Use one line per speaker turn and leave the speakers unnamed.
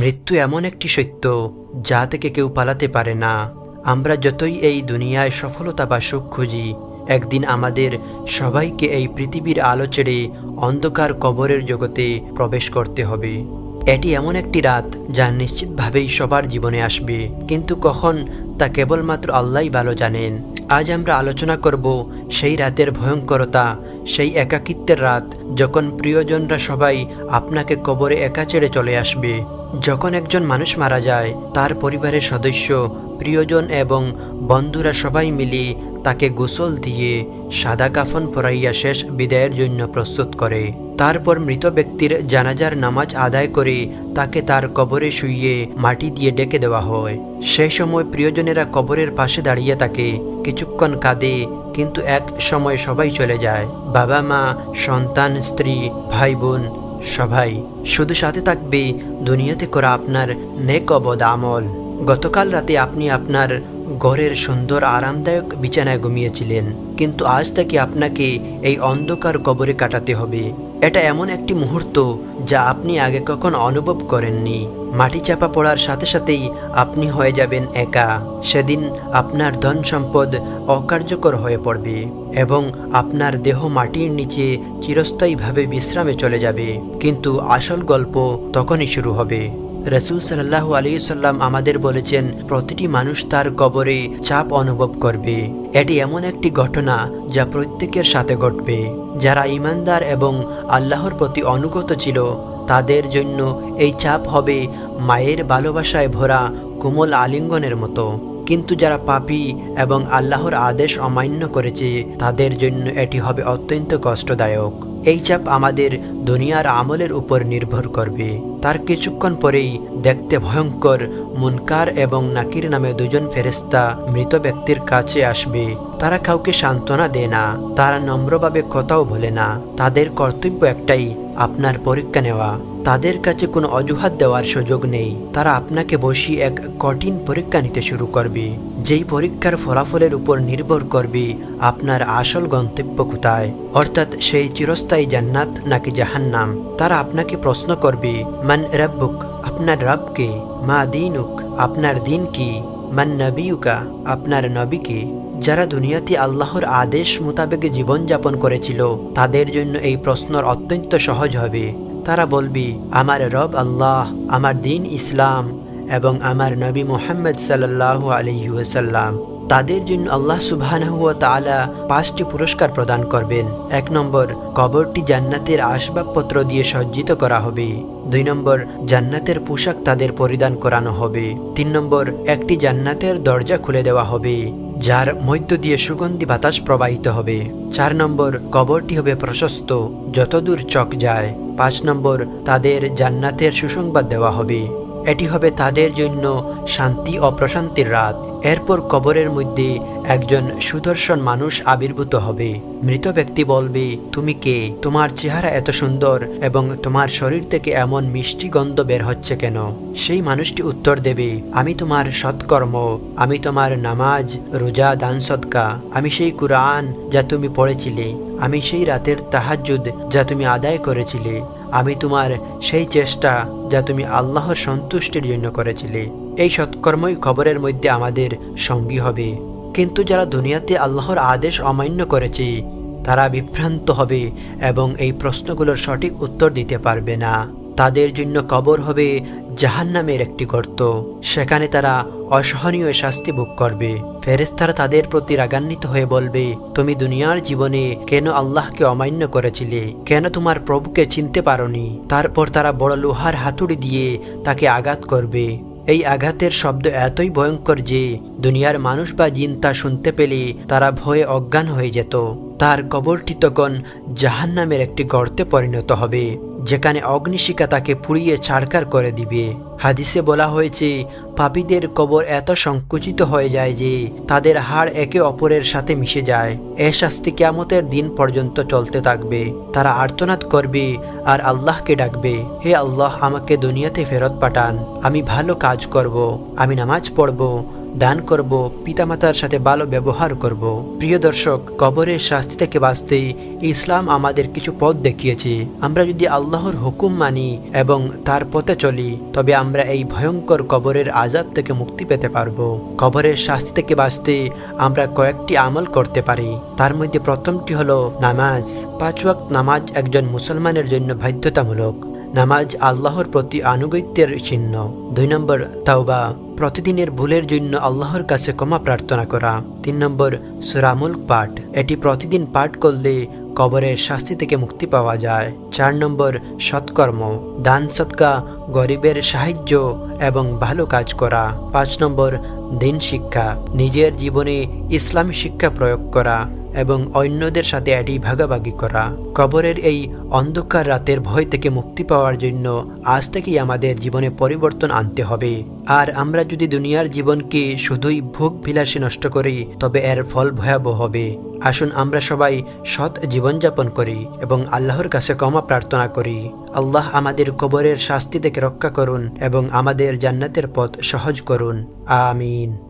মৃত্যু এমন একটি সত্য যা থেকে কেউ পালাতে পারে না। আমরা যতই এই দুনিয়ায় সফলতা বা সুখ খুঁজি, একদিন আমাদের সবাইকে এই পৃথিবীর আলো ছেড়ে অন্ধকার কবরের জগতে প্রবেশ করতে হবে। এটি এমন একটি রাত যা নিশ্চিতভাবেই সবার জীবনে আসবে। কিন্তু কখন? তা কেবলমাত্র আল্লাহই ভালো জানেন। আজ আমরা আলোচনা করব সেই রাতের ভয়ঙ্করতা, সেই একাকিত্বের রাত যখন প্রিয়জনরা সবাই আপনাকে কবরে একা ছেড়ে চলে আসবে। যখন একজন মানুষ মারা যায়, তার পরিবারের সদস্য, প্রিয়জন এবং বন্ধুরা সবাই মিলে তাকে গোসল দিয়ে সাদা কাফন পরাইয়া শেষ বিদায়ের জন্য প্রস্তুত করে। তারপর মৃত ব্যক্তির জানাজার নামাজ আদায় করে তাকে তার কবরে শুইয়ে মাটি দিয়ে ডেকে দেওয়া হয়। সেই সময় প্রিয়জনেরা কবরের পাশে দাঁড়িয়ে থাকে কিছুক্ষণ কাঁদে, কিন্তু এক সময় সবাই চলে যায়। বাবা মা, সন্তান, স্ত্রী, ভাই বোন সবাই শুধু সাথে থাকবে, দুনিয়াতে করা আপনার নেক অবদ আমল। গতকাল রাতে আপনি আপনার ঘরের সুন্দর, আরামদায়ক বিছানায় ঘুমিয়েছিলেন। কিন্তু আজ থেকে আপনাকে এই অন্ধকার কবরে কাটাতে হবে। এটা এমন একটি মুহূর্ত যা আপনি আগে কখন অনুভব করেননি। মাটি চাপা পড়ার সাথে সাথেই আপনি হয়ে যাবেন একা। সেদিন আপনার ধন সম্পদ অকার্যকর হয়ে পড়বে এবং আপনার দেহ মাটির নিচে চিরস্থায়ীভাবে বিশ্রামে চলে যাবে। কিন্তু আসল গল্প তখনই শুরু হবে। রসুল সাল্লাহ আলী সাল্লাম আমাদের বলেছেন, প্রতিটি মানুষ তার কবরে চাপ অনুভব করবে। এটি এমন একটি ঘটনা যা প্রত্যেকের সাথে ঘটবে। যারা ইমানদার এবং আল্লাহর প্রতি অনুগত ছিল, তাদের জন্য এই চাপ হবে মায়ের ভালোবাসায় ভরা কোমল আলিঙ্গনের মতো। কিন্তু যারা পাপী এবং আল্লাহর আদেশ অমান্য করেছে, তাদের জন্য এটি হবে অত্যন্ত কষ্টদায়ক। এই চাপ আমাদের দুনিয়ার আমলের উপর নির্ভর করবে। তার কিছুক্ষণ পরেই দেখতে ভয়ঙ্কর মুনকার এবং নাকির নামে দুজন ফেরেস্তা মৃত ব্যক্তির কাছে আসবে। তারা কাউকে সান্ত্বনা দেয় না, তারা নম্রভাবে কথাও বলে না। তাদের কর্তব্য একটাই, আপনার পরীক্ষা নেওয়া। তাদের কাছে কোনো অজুহাত দেওয়ার সুযোগ নেই। তারা আপনাকে বসিয়ে এক কঠিন পরীক্ষা নিতে শুরু করবে। যেই পরীক্ষার ফলাফলের উপর নির্ভর করবে আপনার আসল গন্তব্য কোথায়। অর্থাৎ সেই চিরস্থায়ী জান্নাত নাকি জাহান্নাম। তারা আপনাকে প্রশ্ন করবে, মান রব্বুক? আপনার রবকে? মা দিনুক? আপনার দিন কি মান নবিউকা? আপনার নবীকে? যারা দুনিয়াতে আল্লাহর আদেশ মোতাবেক জীবনযাপন করেছিল, তাদের জন্য এই প্রশ্নর অত্যন্ত সহজ হবে। তারা বলবি আমার রব আল্লাহ আমার দিন ইসলাম এবং আমার নবী মোহাম্মদ সাল্লাহ আলহিউসাল্লাম তাদের জন্য আল্লাহ তালা পাঁচটি পুরস্কার প্রদান করবেন। এক নম্বর, কবরটি জান্নাতের আসবাবপত্র দিয়ে সজ্জিত করা হবে। দুই নম্বর, জান্নাতের পোশাক তাদের পরিধান করানো হবে। তিন নম্বর, একটি জান্নাতের দরজা খুলে দেওয়া হবে, যার মধ্য দিয়ে সুগন্ধি বাতাস প্রবাহিত হবে। চার নম্বর, কবরটি হবে প্রশস্ত, যতদূর চক যায়। পাঁচ নম্বর, তাদের জান্নাতের সুসংবাদ দেওয়া হবে। এটি হবে তাদের জন্য শান্তি ও প্রশান্তির রাত। এরপর কবরের মধ্যে একজন সুদর্শন মানুষ আবির্ভূত হবে। মৃত ব্যক্তি বলবে, তুমি কে? তোমার চেহারা এত সুন্দর এবং তোমার শরীর থেকে এমন মিষ্টি গন্ধ বের হচ্ছে কেন? সেই মানুষটি উত্তর দেবে, আমি তোমার সৎকর্ম, আমি তোমার নামাজ, রোজা, দান সৎকা আমি সেই কুরআন যা তুমি পড়েছিলে। আমি সেই রাতের তাহাজুদ যা তুমি আদায় করেছিলে, আমি তোমার সেই চেষ্টা যা তুমি আল্লাহর সন্তুষ্টির জন্য করেছিলে। এই সৎকর্মই খবরের মধ্যে আমাদের সঙ্গী হবে। কিন্তু যারা দুনিয়াতে আল্লাহর আদেশ অমান্য করেছে, তারা বিভ্রান্ত হবে এবং এই প্রশ্নগুলোর সঠিক উত্তর দিতে পারবে না। তাদের জন্য কবর হবে জাহান্নামের একটি গর্ত। সেখানে তারা অসহনীয় শাস্তি ভোগ করবে। ফেরেস্তারা তাদের প্রতি রাগান্বিত হয়ে বলবে, তুমি দুনিয়ার জীবনে কেন আল্লাহকে অমান্য করেছিলে? কেন তোমার প্রভুকে চিনতে পারোনি? তারপর তারা বড় লোহার হাতুড়ি দিয়ে তাকে আঘাত করবে। এই আঘাতের শব্দ এতই ভয়ঙ্কর যে, দুনিয়ার মানুষ বা জিন তা শুনতে পেলে তারা ভয়ে অজ্ঞান হয়ে যেত। তার কবরটি তখন জাহান্নামের একটি গর্তে পরিণত হবে। যেখানে অগ্নিশিকা তাকে পুড়িয়ে ছাড়কার করে দিবে। হাদিসে বলা হয়েছে, পাপীদের কবর এত সংকুচিত হয়ে যায় যে তাদের হাড় একে অপরের সাথে মিশে যায়। এ শাস্তি কেয়ামতের দিন পর্যন্ত চলতে থাকবে। তারা আর্তনাদ করবে আর আল্লাহকে ডাকবে, হে আল্লাহ, আমাকে দুনিয়াতে ফেরত পাঠান। আমি ভালো কাজ করব। আমি নামাজ পড়ব। দান করব, পিতামাতার সাথে ভালো ব্যবহার করব। প্রিয় দর্শক কবরের শাস্তি থেকে বাঁচতে ইসলাম আমাদের কিছু পথ দেখিয়েছে। আমরা যদি আল্লাহর হুকুম মানি এবং তার পথে চলি, তবে আমরা এই ভয়ঙ্কর কবরের আজাব থেকে মুক্তি পেতে পারব। কবরের শাস্তি থেকে বাঁচতে আমরা কয়েকটি আমল করতে পারি। তার মধ্যে প্রথমটি হলো নামাজ। পাঁচ ওয়াক্ত নামাজ একজন মুসলমানের জন্য বাধ্যতামূলক। নামাজ আল্লাহর প্রতি আনুগত্যের চিহ্ন। দুই নম্বর, তাওবা, প্রতিদিনের ভুলের জন্য আল্লাহর কাছে ক্ষমা প্রার্থনা করা। তিন নম্বর, সুরামুল পাঠ, এটি প্রতিদিন পাঠ করলে কবরের শাস্তি থেকে মুক্তি পাওয়া যায়। চার নম্বর, সৎকর্ম, দান সৎকা, গরিবের সাহায্য এবং ভালো কাজ করা। পাঁচ নম্বর, দিন শিক্ষা, নিজের জীবনে ইসলামী শিক্ষা প্রয়োগ করা। এবং অন্যদের সাথে এটি ভাগাভাগি করা। কবরের এই অন্ধকার রাতের ভয় থেকে মুক্তি পাওয়ার জন্য আজ থেকেই আমাদের জীবনে পরিবর্তন আনতে হবে। আর আমরা যদি দুনিয়ার জীবনকে শুধুই ভোগ বিলাসী নষ্ট করি, তবে এর ফল ভয়াবহ হবে। আসুন আমরা সবাই সৎ জীবনযাপন করি এবং আল্লাহর কাছে ক্ষমা প্রার্থনা করি। আল্লাহ আমাদের কবরের শাস্তি থেকে রক্ষা করুন এবং আমাদের জান্নাতের পথ সহজ করুন। আমিন।